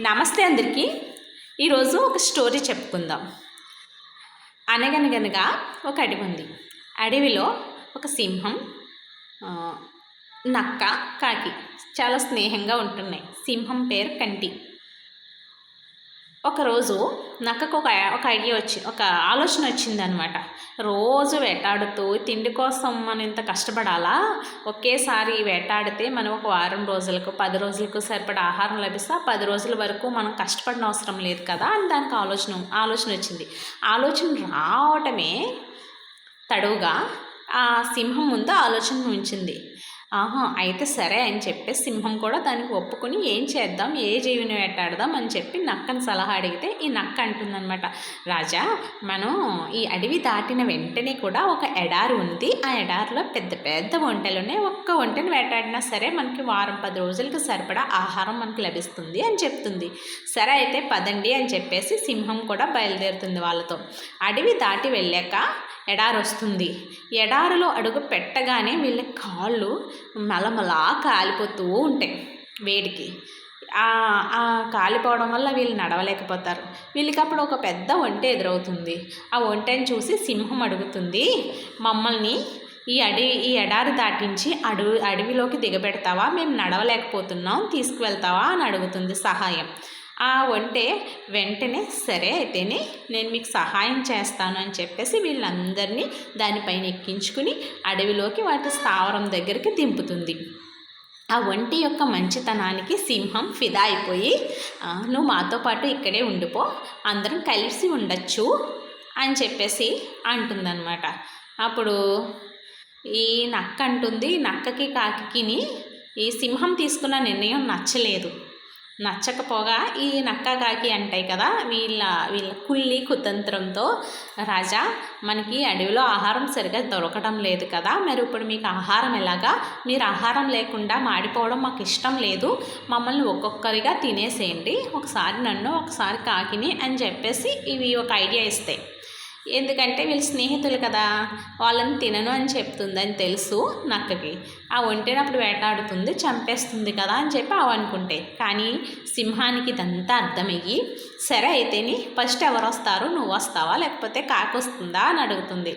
నమస్తే అందరికీ. ఈరోజు ఒక స్టోరీ చెప్పుకుందాం. అనగనగనగా ఒక అడవి ఉంది. అడవిలో ఒక సింహం నక్క కాకి చాలా స్నేహంగా ఉంటున్నాయి. సింహం పేరు కంటి. ఒకరోజు నక్కకు ఒక ఒక ఐడియా వచ్చి ఒక ఆలోచన వచ్చిందనమాట. రోజు వేటాడుతూ తిండి కోసం మనం ఇంత కష్టపడాలా? ఒకేసారి వేటాడితే మనం ఒక వారం రోజులకు పది రోజులకు సరిపడా ఆహారం లభిస్తే ఆ పది రోజుల వరకు మనం కష్టపడిన అవసరం లేదు కదా అని దానికి ఆలోచన ఆలోచన వచ్చింది. ఆలోచన రావటమే తడువుగా ఆ సింహం ముందు ఆలోచన ఉంచింది. ఆహా అయితే సరే అని చెప్పి సింహం కూడా దానికి ఒప్పుకొని ఏం చేద్దాం ఏ జీవిని వేటాడదాం అని చెప్పి నక్కని సలహా అడిగితే ఈ నక్క అంటుందన్నమాట రాజా మనం ఈ అడవి దాటిన వెంటనే కూడా ఒక ఎడారి ఉంది. ఆ ఎడారిలో పెద్ద పెద్ద వంటలు ఉన్నాయి ఒక్క వంటని వేటాడినా సరే మనకి వారం పది రోజులకి సరిపడా ఆహారం మనకు లభిస్తుంది అని చెప్తుంది. సరే అయితే పదండి అని చెప్పేసి సింహం కూడా బయలుదేరుతుంది వాళ్ళతో. అడవి దాటి వెళ్ళాక ఎడారి వస్తుంది. ఎడారిలో అడుగు పెట్టగానే వీళ్ళ కాళ్ళు మలమలా కాలిపోతూ ఉంటాయి వేడికి. ఆ- కాలిపోవడం వల్ల వీళ్ళు నడవలేకపోతారు. వీళ్ళకి అప్పుడు ఒక పెద్ద ఒంటె ఎదురవుతుంది. ఆ వంటని చూసి సింహం అడుగుతుంది మమ్మల్ని ఈ అడవి ఈ ఎడారి దాటించి అడవి అడవిలోకి దిగబెడతావా? మేము నడవలేకపోతున్నాం తీసుకువెళ్తావా? అని అడుగుతుంది సహాయం. ఆ వంటే వెంటనే సరే అయితేనే నేను మీకు సహాయం చేస్తాను అని చెప్పేసి వీళ్ళందరినీ దానిపైన ఎక్కించుకుని అడవిలోకి వాటి స్థావరం దగ్గరికి దింపుతుంది. ఆ ఒంటి యొక్క మంచితనానికి సింహం ఫిదా అయిపోయి నువ్వు మాతో పాటు ఇక్కడే ఉండిపో అందరం కలిసి ఉండొచ్చు అని చెప్పేసి అంటుందన్నమాట. అప్పుడు ఈ నక్క అంటుంది నక్కకి కాకిని ఈ సింహం తీసుకున్న నిర్ణయం నచ్చలేదు. నచ్చకపోగా ఈ నక్క కాకి అంటాయి కదా వీళ్ళ వీళ్ళ కుళ్ళి కుతంత్రంతో రాజా మనకి అడవిలో ఆహారం సరిగా దొరకడం లేదు కదా మరి ఇప్పుడు మీకు ఆహారం ఎలాగా? మీరు ఆహారం లేకుండా మాడిపోవడం మాకు ఇష్టం లేదు మమ్మల్ని ఒక్కొక్కరిగా తినేసేయండి ఒకసారి నన్ను ఒకసారి కాకిని అని చెప్పేసి ఇవి ఒక ఐడియా ఇస్తాయి ఎందుకంటే వీళ్ళు స్నేహితులు కదా వాళ్ళని తినను అని చెప్తుందని తెలుసు నక్కకి. ఆ ఒంటేనప్పుడు వేటాడుతుంది చంపేస్తుంది కదా అని చెప్పి అవి అనుకుంటాయి కానీ సింహానికి ఇదంతా అర్థమయ్యి సరే అయితేని ఫస్ట్ ఎవరు వస్తారు? నువ్వు వస్తావా? లేకపోతే కాకి వస్తుందా అని అడుగుతుంది.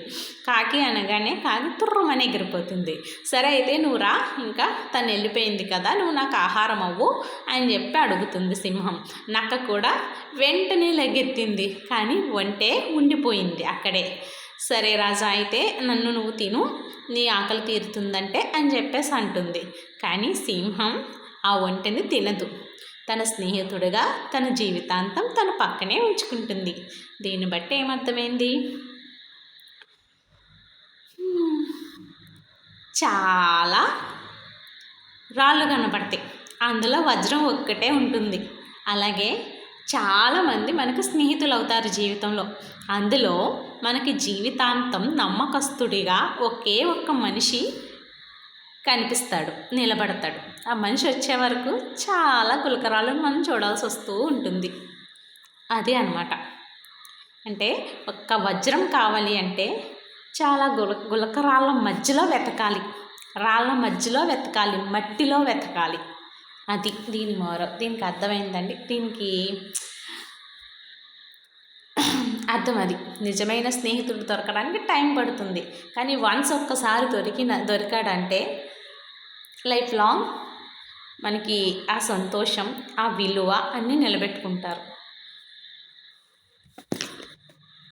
కాకి అనగానే కాకి తుర్రమని ఎగిరిపోతుంది. సరే అయితే నువ్వు రా ఇంకా తను వెళ్ళిపోయింది కదా నువ్వు నాకు ఆహారం అవ్వు అని చెప్పి అడుగుతుంది సింహం. నక్క కూడా వెంటనే లెగ్గెత్తింది కానీ వంటే ఉండిపోయింది అక్కడే. సరే రాజా అయితే నన్ను నువ్వు తిను. నీ ఆకలి తీరుతుందంటే అని చెప్పేసి అంటుంది. కానీ సింహం ఆ వంటని తినదు. తన స్నేహితుడిగా తన జీవితాంతం తన పక్కనే ఉంచుకుంటుంది. దీన్ని బట్టి ఏమర్థమైంది? చాలా రాళ్ళు కనపడతాయి. అందులో వజ్రం ఒక్కటే ఉంటుంది. అలాగే చాలామంది మనకు స్నేహితులు అవుతారు జీవితంలో. అందులో మనకి జీవితాంతం నమ్మకస్తుడిగా ఒకే ఒక్క మనిషి కనిపిస్తాడు నిలబడతాడు. ఆ మనిషి వచ్చే వరకు చాలా గులకరాలను మనం చూడాల్సి వస్తూ ఉంటుంది. అదే అన్నమాట. అంటే ఒక్క వజ్రం కావాలి అంటే చాలా గుల గులకరాళ్ళ మధ్యలో వెతకాలి. రాళ్ళ మధ్యలో వెతకాలి మట్టిలో వెతకాలి. అది దీని మోర దీనికి అర్థమైందండి. దీనికి అర్థం అది. నిజమైన స్నేహితుడు దొరకడానికి టైం పడుతుంది. కానీ వన్స్ ఒక్కసారి దొరికిన దొరికాడంటే లైఫ్ లాంగ్ మనకి ఆ సంతోషం ఆ విలువ అన్నీ నిలబెట్టుకుంటారు.